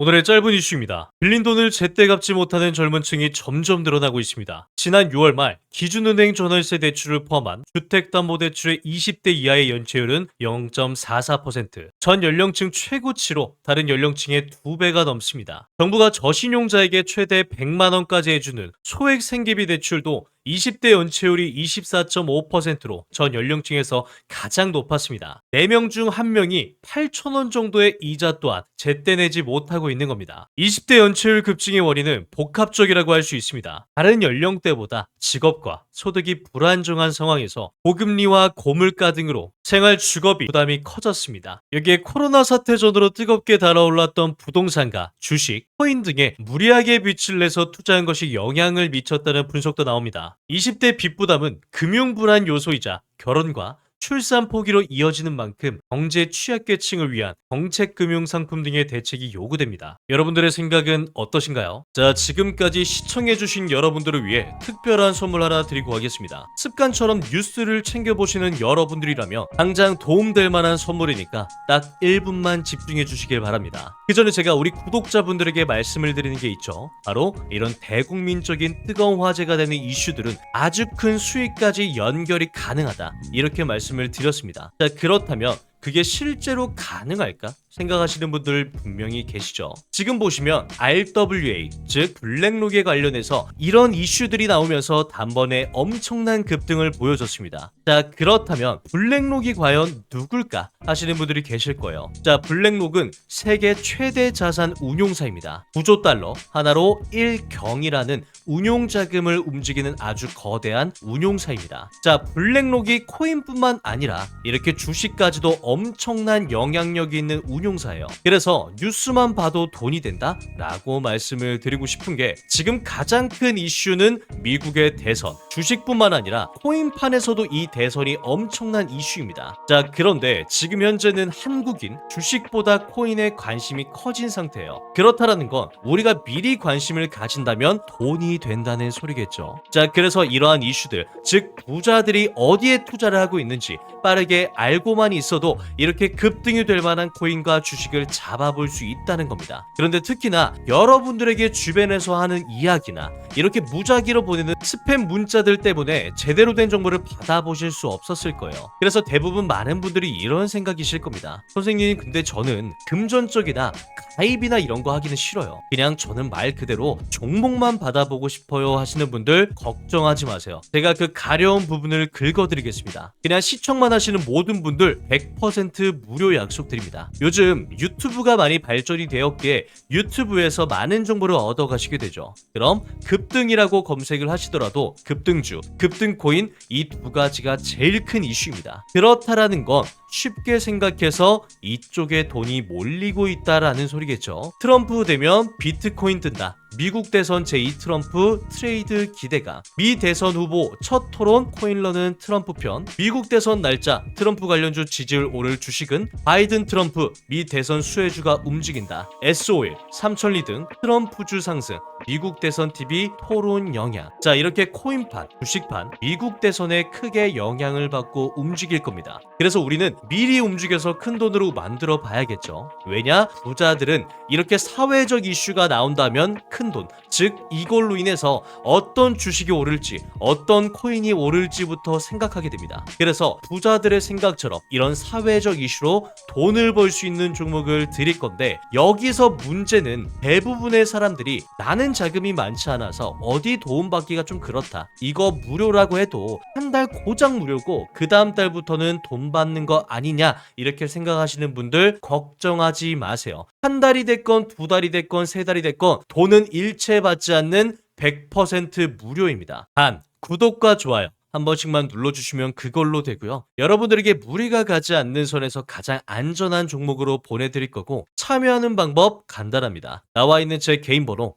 오늘의 짧은 이슈입니다. 빌린 돈을 제때 갚지 못하는 젊은 층이 점점 늘어나고 있습니다. 지난 6월 말 기준은행 전월세 대출을 포함한 주택담보대출의 20대 이하의 연체율은 0.44%, 전 연령층 최고치로 다른 연령층의 2배가 넘습니다. 정부가 저신용자에게 최대 100만 원까지 해주는 소액 생계비 대출도 20대 연체율이 24.5%로 전 연령층에서 가장 높았습니다. 4명 중 1명이 8천원 정도의 이자 또한 제때 내지 못하고 있는 겁니다. 20대 연체율 급증의 원인은 복합적이라고 할 수 있습니다. 다른 연령대 보다 직업과 소득이 불안정한 상황에서 고금리와 고물가 등으로 생활 주거비 부담이 커졌습니다. 여기에 코로나 사태 전으로 뜨겁게 달아올랐던 부동산과 주식, 코인 등에 무리하게 빚을 내서 투자한 것이 영향을 미쳤다는 분석도 나옵니다. 20대 빚 부담은 금융 불안 요소이자 결혼과 출산 포기로 이어지는 만큼 경제 취약계층을 위한 정책 금융 상품 등의 대책이 요구됩니다. 여러분들의 생각은 어떠신가요? 자, 지금까지 시청해주신 여러분들을 위해 특별한 선물 하나 드리고 가겠습니다. 습관처럼 뉴스를 챙겨보시는 여러분들이라면 당장 도움될 만한 선물이니까 딱 1분만 집중해 주시길 바랍니다. 그 전에 제가 우리 구독자분들에게 말씀을 드리는 게 있죠. 바로 이런 대국민적인 뜨거운 화제가 되는 이슈들은 아주 큰 수익까지 연결이 가능하다. 이렇게 말씀 을 드렸습니다. 자, 그렇다면 그게 실제로 가능할까? 생각하시는 분들 분명히 계시죠. 지금 보시면 RWA, 즉 블랙록에 관련해서 이런 이슈들이 나오면서 단번에 엄청난 급등을 보여줬습니다. 자, 그렇다면 블랙록이 과연 누굴까 하시는 분들이 계실 거예요. 자, 블랙록은 세계 최대 자산 운용사입니다. 9조 달러 하나로 1경이라는 운용 자금을 움직이는 아주 거대한 운용사입니다. 자, 블랙록이 코인뿐만 아니라 이렇게 주식까지도 엄청난 영향력이 있는 운 용사예요. 그래서 뉴스만 봐도 돈이 된다? 라고 말씀을 드리고 싶은 게 지금 가장 큰 이슈는 미국의 대선. 주식뿐만 아니라 코인판에서도 이 대선이 엄청난 이슈입니다. 자, 그런데 지금 현재는 한국인 주식보다 코인에 관심이 커진 상태예요. 그렇다라는 건 우리가 미리 관심을 가진다면 돈이 된다는 소리겠죠. 자, 그래서 이러한 이슈들, 즉 부자들이 어디에 투자를 하고 있는지 빠르게 알고만 있어도 이렇게 급등이 될 만한 코인과 주식을 잡아볼 수 있다는 겁니다. 그런데 특히나 여러분들에게 주변에서 하는 이야기나 이렇게 무작위로 보내는 스팸 문자들 때문에 제대로 된 정보를 받아보실 수 없었을 거예요. 그래서 대부분 많은 분들이 이런 생각이실 겁니다. 선생님, 근데 저는 금전 쪽이나 가입이나 이런 거 하기는 싫어요. 그냥 저는 말 그대로 종목만 받아보고 싶어요 하시는 분들 걱정하지 마세요. 제가 그 가려운 부분을 긁어드리겠습니다. 그냥 시청만 하시는 모든 분들 100% 무료 약속드립니다. 요즘 유튜브가 많이 발전이 되었기에 유튜브에서 많은 정보를 얻어 가시게 되죠. 그럼 급등이라고 검색을 하시더라도 급등주, 급등코인 이 두 가지가 제일 큰 이슈입니다. 그렇다라는 건 쉽게 생각해서 이쪽에 돈이 몰리고 있다라는 소리겠죠. 트럼프 되면 비트코인 뜬다. 미국 대선 제2 트럼프 트레이드 기대가. 미 대선 후보 첫 토론 코인러는 트럼프 편. 미국 대선 날짜 트럼프 관련주 지지율 오를 주식은 바이든 트럼프 미 대선 수혜주가 움직인다. SOL 삼천리 등 트럼프주 상승. 미국 대선 TV 토론 영향. 자 이렇게 코인판 주식판 미국 대선에 크게 영향을 받고 움직일 겁니다. 그래서 우리는 미리 움직여서 큰 돈으로 만들어 봐야겠죠 왜냐 부자들은 이렇게 사회적 이슈가 나온다면 큰 돈, 즉 이걸로 인해서 어떤 주식이 오를지, 어떤 코인이 오를지부터 생각하게 됩니다. 그래서 부자들의 생각처럼 이런 사회적 이슈로 돈을 벌 수 있는 종목을 드릴 건데 여기서 문제는 대부분의 사람들이 나는 자금이 많지 않아서 어디 도움받기가 좀 그렇다. 이거 무료라고 해도 한 달 고작 무료고 그 다음 달부터는 돈 받는 거 아니냐 이렇게 생각하시는 분들 걱정하지 마세요. 한 달이 됐건 두 달이 됐건 세 달이 됐건 돈은 일체 받지 않는 100% 무료입니다. 단 구독과 좋아요 한 번씩만 눌러주시면 그걸로 되고요. 여러분들에게 무리가 가지 않는 선에서 가장 안전한 종목으로 보내드릴 거고 참여하는 방법 간단합니다. 나와 있는 제 개인 번호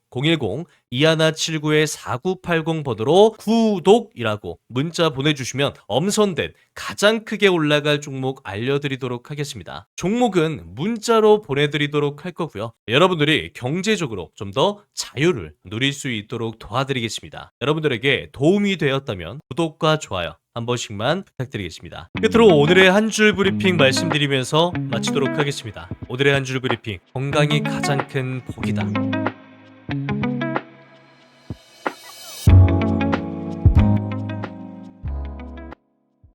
010-2179-4980 번호로 구독이라고 문자 보내주시면 엄선된 가장 크게 올라갈 종목 알려드리도록 하겠습니다. 종목은 문자로 보내드리도록 할 거고요. 여러분들이 경제적으로 좀 더 자유를 누릴 수 있도록 도와드리겠습니다. 여러분들에게 도움이 되었다면 구독과 좋아요 한 번씩만 부탁드리겠습니다. 끝으로 오늘의 한 줄 브리핑 말씀드리면서 마치도록 하겠습니다. 오늘의 한 줄 브리핑 건강이 가장 큰 복이다.